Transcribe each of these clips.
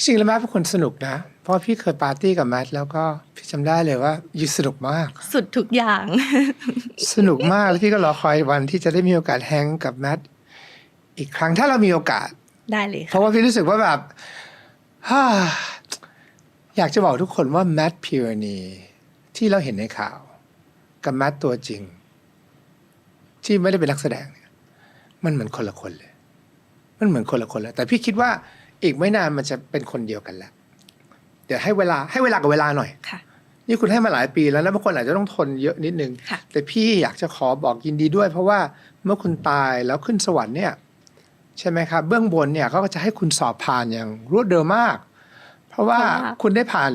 ที่จริงแล้วแมทเป็นคนสนุกนะ เพราะว่าพี่เคยปาร์ตี้กับแมทแล้วก็พี่จำได้เลยว่ายูสนุกมาก สุดทุกอย่าง สนุกมากแล้วพี่ก็รอคอยวันที่จะได้มีโอกาสแฮงกับแมทอีกครั้งถ้าเรามีโอกาสได้เลยเพค่ะราะว่าพี่รู้สึกว่าแบบฮ่าอยากจะบอกทุกคนว่าแมทพิวนีที่เราเห็นในข่าว กับแมทตัวจริง ที่ไม่ได้เป็นนักแสดงเนี่ยมันเหมือนคนละคนเลย มันเหมือนคนละคนเลยแต่พี่คิดว่า อีกไม่นานมันจะเป็นคนเดียวกันแล้วเดี๋ยวให้เวลาให้เวลากับเวลาหน่อยค่ะ นี่คุณให้มาหลายปีแล้วแล้วบางคนอาจจะต้องทนเยอะนิดนึงค่ะแต่พี่อยากจะขอบอกยินดีด้วย เพราะว่าเมื่อคุณตายแล้วขึ้นสวรรค์เนี่ยใช่ไหมครับเบื้องบนเนี่ยเขาก็จะให้คุณสอบผ่านอย่างรวดเร็วมาก เพราะว่าเพราะว่าคุณได้ผ่าน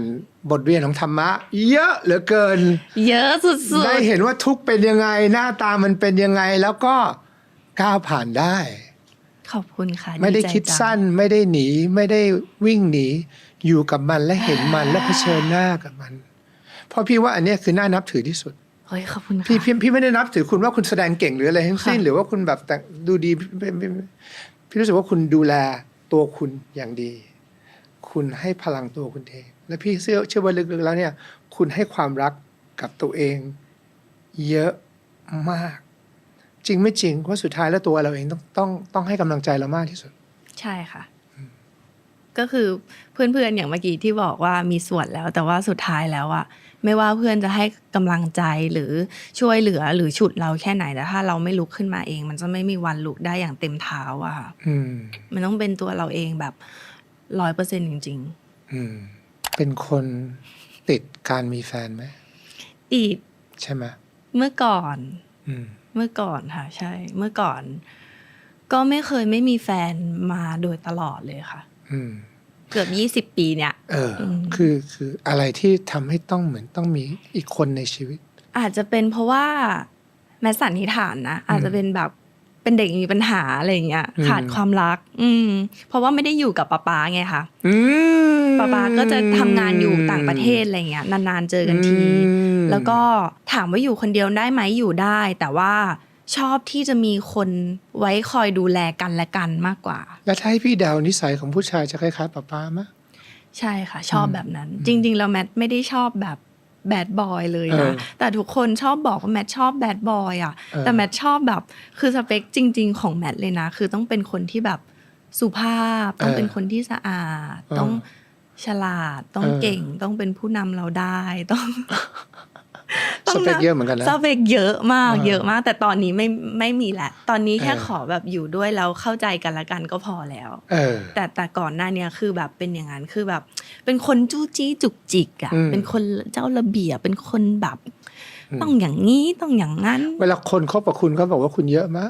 บทเรียนของธรรมะ เยอะเหลือเกิน เยอะสุดได้เห็นว่าทุกข์เป็นยังไงหน้าตามันเป็นยังไงแล้วก็ก้าวผ่านได้ๆ ขอบคุณค่ะไม่ได้ใจคิดจังสั้นไม่ได้หนีไม่ได้วิ่งหนี อยู่กับมันและเห็นมันและเผชิญหน้ากับมัน เพราะพี่ว่าอันเนี้ยคือน่านับถือที่สุดเฮ้ยขอบคุณค่ะพี่พี่พี่ไม่ได้นับถือคุณว่าคุณแสดงเก่งหรืออะไรทั้งสิ้นค่ะหรือว่าคุณแบบแต่งดูดีพี่พี่พี่พี่รู้สึกว่าคุณดูแลตัวคุณอย่างดี คุณให้พลังตัวคุณเองและพี่เชื่อเชื่อว่าลึกๆแล้วเนี่ย คุณให้ความรักกับตัวเอง เยอะมาก จริงไม่จริงว่าสุดท้ายแล้วตัวเราเองต้องต้องต้องให้กำลังใจเรามากที่สุด ใช่ค่ะ ก็คือเพื่อนๆอย่างเมื่อกี้ที่บอกว่ามีส่วนแล้ว แต่ว่าสุดท้ายแล้วอะไม่ว่าเพื่อนจะให้กำลังใจหรือช่วยเหลือหรือฉุดเราแค่ไหนแต่ถ้าเราไม่ลุกขึ้นมาเอง มันจะไม่มีวันลุกได้อย่างเต็มเท้าอะค่ะอืมมันต้องเป็นตัวเราเองแบบร้อยเปอร์เซ็นจริงอืม เป็นคนติดการมีแฟนไหมๆอีกใช่ไหมเมื่อก่อนอืม เมื่อก่อนค่ะ ใช่ เมื่อก่อน ก็ไม่เคยไม่มีแฟนมาโดยตลอดเลยค่ะอืมเกือบยี่สิบปีเนี่ย เอออมคือคืออะไรที่ทำให้ต้องเหมือนต้องมีอีกคนในชีวิต อาจจะเป็นเพราะว่าแม้สันนิษฐานนะอาจจะเป็นแบบเป็นเด็กมีปัญหาอะไรอย่างเงี้ยอืมขาดความรัก อืม เพราะว่าไม่ได้อยู่กับป๊าป๊าไงคะอืม ป๊าป๊าก็จะทำงานอยู่ต่างประเทศอะไรเงี้ยนานๆเจอกันทีอืมแล้วก็ถามว่าอยู่คนเดียวได้ไหมอยู่ได้ แต่ว่าชอบที่จะมีคนไว้คอยดูแลกันและกันมากกว่า แล้วถ้าให้พี่เดาวนิสัยของผู้ชายจะคล้ายๆป้าป้ามะใช่ค่ะ ชอบแบบนั้น จริงๆแล้วแมทไม่ได้ชอบแบบแบดบอยเลยเอนะอแต่ทุกคนชอบบอกว่าแมทชอบแบดบอยอะเออแต่แมทชอบแบบคือสเปคจริง ๆ ของแมทเลยนะ คือต้องเป็นคนที่แบบสุภาพ ต้องเป็นคนที่สะอาดเออต้อง ฉลาดต้องเออเก่งต้องเป็นผู้นำเราได้ต้องสเปคเยอะเหมือนกันนะสเปคเยอะมากเออเยอะมาก แต่ตอนนี้ไม่ไม่มีแหละ ตอนนี้แค่เออขอแบบอยู่ด้วยแล้วเข้าใจกันละกันก็พอแล้วเออแต่แต่ก่อนหน้าเนี้ยคือแบบเป็นอย่างนั้นคือแบบ เป็นคนจู้จี้จุกจิกอะอืมเป็นคนเจ้าระเบียบเป็นคนแบบอืมต้องอย่างนี้ต้องอย่างนั้น เวลาคนคบกับคุณเขาบอกว่าคุณเยอะมะ